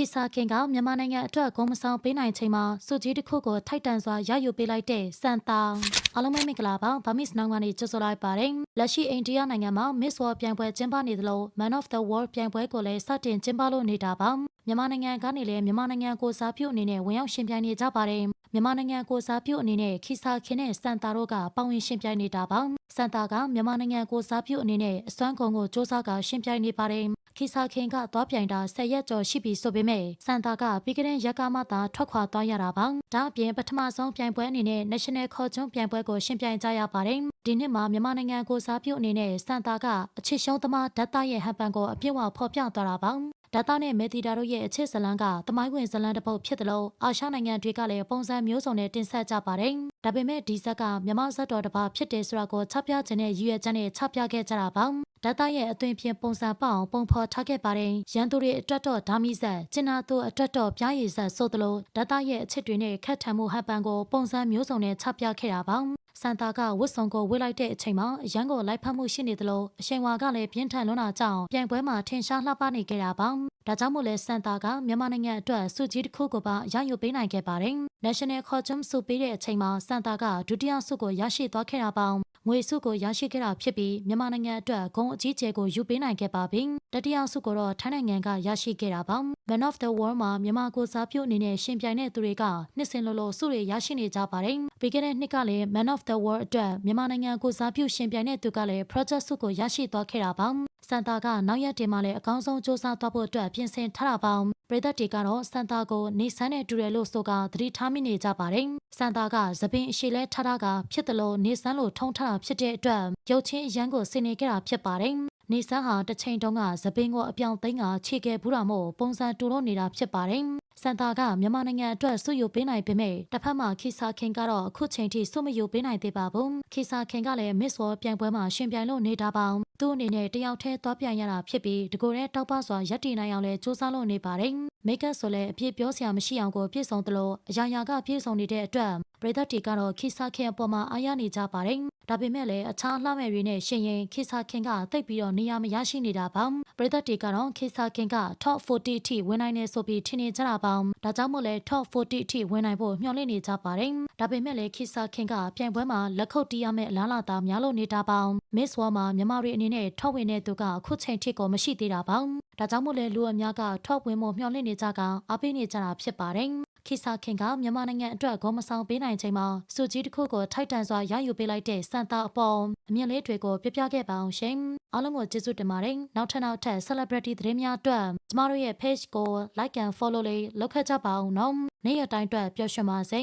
ခိစာခင်ကမြန်မာနိုင်ငံအတွက်ဂုံမဆောင်ပေးနိုင်ချိန်မှာစုကြီးတစ်ခုကိုထိုက်တန်စွာရယူပေးလိုက်တဲ့စန်တာအားလုံးပဲမင်္ဂလာပါဗမစ်နောင်ကနေကြိုဆိုလိုက်ပါတယ်လက်ရှိအိန္ဒိယနိုင်ငံမှာ Miss World ပြိုင်ပွဲကျင်းပနေသလို Man of the World ပြိုင်ပွဲကိုလည်းစတင်ကျင်းပလို့နေတာပါမြန်မာနိုင်ငံကနေလည်းမြန်မာနိုင်ငံကိုစားပြုအနေနဲ့ဝင်ရောက်ရှင်ပြိုင်နေကြပါတယ်မြန်မာနိုင်ငံကိုစားပြုအနေနဲ့ခိစာခင်နဲ့စန်တာတို့ကပါဝင်ရှင်ပြိုင်နေတာပါစန်တာကမြန်မာနိုင်ငံကိုစားပြုအနေနဲ့အစွမ်းကုန်ကိုစ조사ကရှင်ပြိုင်နေပါတယ် ခိစာခင်ကသွားပြိုင်တာ10ရက်ကျော်ရှိပြီဆိုပေမဲ့စန်တာကပြီးကတဲ့ရက်ကမှသာထွက်ခွာသွားရတာပါဒါအပြင်ပထမဆုံးပြိုင်ပွဲအနေနဲ့ National ခေါ်ကျွန်းပြိုင်ပွဲကိုရှင်ပြိုင်ကြရပါတယ်ဒီနှစ်မှာမြန်မာနိုင်ငံကိုစားပြုအနေနဲ့စန်တာကအချစ်ရှုံးသမားဓာတ်သားရဲ့ဟန်ပန်ကိုအပြည့်အဝဖော်ပြသွားတာပါဒါတာနဲ့မေတီတာတို့ရဲ့အချစ်ဇလန်းကတမိုင်းဝင်ဇလန်းတစ်ပုဒ်ဖြစ်တယ်လို့အာရှနိုင်ငံတွေကလည်းပုံစံမျိုးစုံနဲ့တင်ဆက်ကြပါတယ်။ဒါပေမဲ့ဒီဇက်ကမြမဇက်တော်တစ်ပါးဖြစ်တယ်ဆိုတာကိုချပြခြင်းနဲ့ရည်ရွယ်ချက်နဲ့ချပြခဲ့ကြတာပါ။ ဒါတာရဲ့အသွင်ဖြင့်ပုံစံပေါအောင်ပုံဖော်ထားခဲ့ပါတယ်။ရန်သူတွေအတွက်တော့ဓာမီဇက်ကျင်နာသူအတွက်တော့ပြားရည်ဇက်ဆိုသလိုဒါတာရဲ့အချစ်တွေနဲ့ခက်ထန်မှုဟန်ပန်ကိုပုံစံမျိုးစုံနဲ့ချပြခဲ့တာပါ။စန်တာကဝတ်စုံကိုဝတ်လိုက်တဲ့အချိန်မှာအရန်ကိုလိုက်ဖက်မှုရှိနေသလိုအရှင်ဝါကလည်းပြင်းထန်လွန်းတာကြောင့်ပြိုင်ပွဲမှာထင်ရှားလှပနေခဲ့တာပါ ဒါကြောင့်မို့လဲစန်တာကမြန်မာနိုင်ငံအတွက်စုကြီးတစ်ခုကိုပါရယူပေးနိုင်ခဲ့ပါတယ် National Costume စုပေးတဲ့အချိန်မှာစန်တာကဒုတိယဆုကိုရရှိသွားခဲ့တာပေါင်းငွေဆုကိုရရှိခဲ့တာဖြစ်ပြီးမြန်မာနိုင်ငံအတွက်ဂုဏ်အကြီးကျယ်ကိုယူပေးနိုင်ခဲ့ပါပြီတတိယဆုကိုတော့ထိုင်းနိုင်ငံကရရှိခဲ့တာပါ Man of the World မှာမြန်မာကိုစားပြုအနေနဲ့ရှင်ပြိုင်တဲ့သူတွေကနှစ်စဉ်လိုလိုဆုတွေရရှိနေကြပါတယ်ပြီးခဲ့တဲ့နှစ်ကလည်း Man of the World အတွက်မြန်မာနိုင်ငံကိုစားပြုရှင်ပြိုင်တဲ့သူကလည်း Project ဆုကိုရရှိသွားခဲ့တာပါစန်တာကနောက်ရက်တင်မှလည်းအကောင်းဆုံးစ조사သွားဖို့အတွက်ပြင်ဆင်ထားတာပေါင်း ပရိသတ်တွေကတော့စန်တာကိုနေဆန်းနဲ့တူတယ်လို့ဆိုကသတိထားမိနေကြပါတယ်စန်တာကသပင်အရှိလဲထားတာကဖြစ်တယ်လို့နေဆန်းလို့ထုံထားတာဖြစ်တဲ့အတွက်ရုပ်ချင်းအရန်ကိုဆင်နေခဲ့တာဖြစ်ပါတယ်နေဆန်းဟာတစ်ချိန်တုန်းကသပင်ကိုအပြောင်သိမ်းကခြေခဲ့ဘူးတာမို့ပုံစံတူလို့နေတာဖြစ်ပါတယ်စန်တာကမြန်မာနိုင်ငံအတွက်ဆုယူပေးနိုင်ပေမဲ့တစ်ဖက်မှာခိစာခင်ကတော့အခုချိန်ထိဆုမယူပေးနိုင်သေးပါဘူးခိစာခင်ကလည်း Miss World ပြိုင်ပွဲမှာရှင်ပြိုင်လို့နေတာပါ သူ့အနေနဲ့တယောက်တည်းသွားပြိုင်ရတာဖြစ်ပြီးတကူတဲ့တောက်ပစွာရက်တီနိုင်အောင်လဲစူးစမ်းလို့နေပါတယ်မိတ်ကပ်ဆိုလည်းအပြည့်ပြောစရာမရှိအောင်ကိုပြည့်စုံတယ်လို့အရာရာကပြည့်စုံနေတဲ့အတွက်ပရိသတ်တွေကတော့ခိစာခင်အပေါ်မှာအားရနေကြပါတယ်ဒါပေမဲ့လည်းအခြားအလှမဲ့တွေနဲ့ရှင်ရင်ခိစာခင်ကတိတ်ပြီးတော့နေရာမရရှိနေတာပါပရိသတ်တွေကတော့ခိစာခင်က top 40အထိဝင်နိုင်နေဆိုပြီးထင်နေကြတာပါဒါကြောင့်မို့လဲ top 40အထိဝင်နိုင်ဖို့မျှော်လင့်နေကြပါတယ်ဒါပေမဲ့လည်းခိစာခင်ကပြိုင်ပွဲမှာလက်ခုပ်တီးရမယ့်အလားလာသားများလို့နေတာပါ Miss World မှာမြန်မာတွေအနေနဲ့ထောက်ဝင်တဲ့သူကအခုချိန်ထိကိုမရှိသေးတာပါ ဒါကြောင့်မို့လဲလူအများကထောက်ဝင်မှုမျှော်လင့်နေကြကအားပေးနေကြတာဖြစ်ပါတယ်ခိစာခင်ကမြန်မာနိုင်ငံအတွက်ဂုံမဆောင်ပေးနိုင်ချိန်မှာစုကြီးတစ်ခုကိုထိုက်တန်စွာရယူပေးလိုက်တဲ့စန်တာအပေါ်အမြင့်လေးတွေကိုပြပြခဲ့ပါအောင်ရှင်အားလုံးကိုကျေးဇူးတင်ပါတယ်နောက်ထပ်နောက်ထပ် celebrity သတင်းများအတွက်ကျမတို့ရဲ့ page ကို like and follow လေးလုပ်ခဲ့ကြပါအောင်နော်နေ့ရက်တိုင်းအတွက်ပျော်ရွှင်ပါစေ